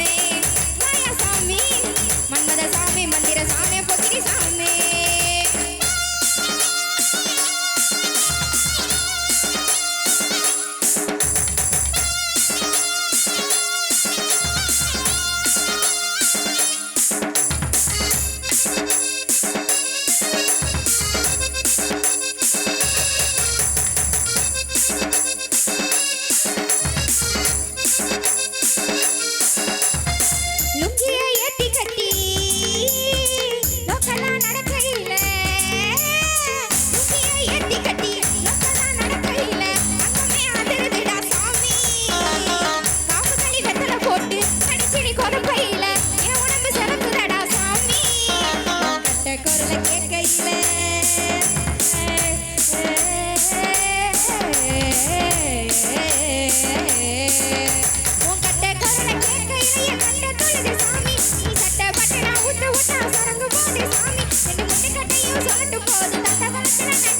me. கேட்ட குரல கேட்கையில. உன் கட்ட குரல கேட்கையில கண்ட தொழுது சாமி. நீ சட்ட பட்டனா என்ன கட்டையும் சொல்லட்டு போது தட்ட வளர்த்து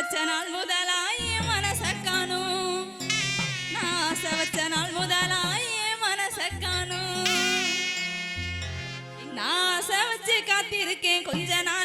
வச்ச நாள் முதலாய் மனச காணும். நான் ஆசை வச்ச நாள் முதலாய் மனச நான் ஆசை வச்சு காத்திருக்கேன் கொஞ்ச நாள்.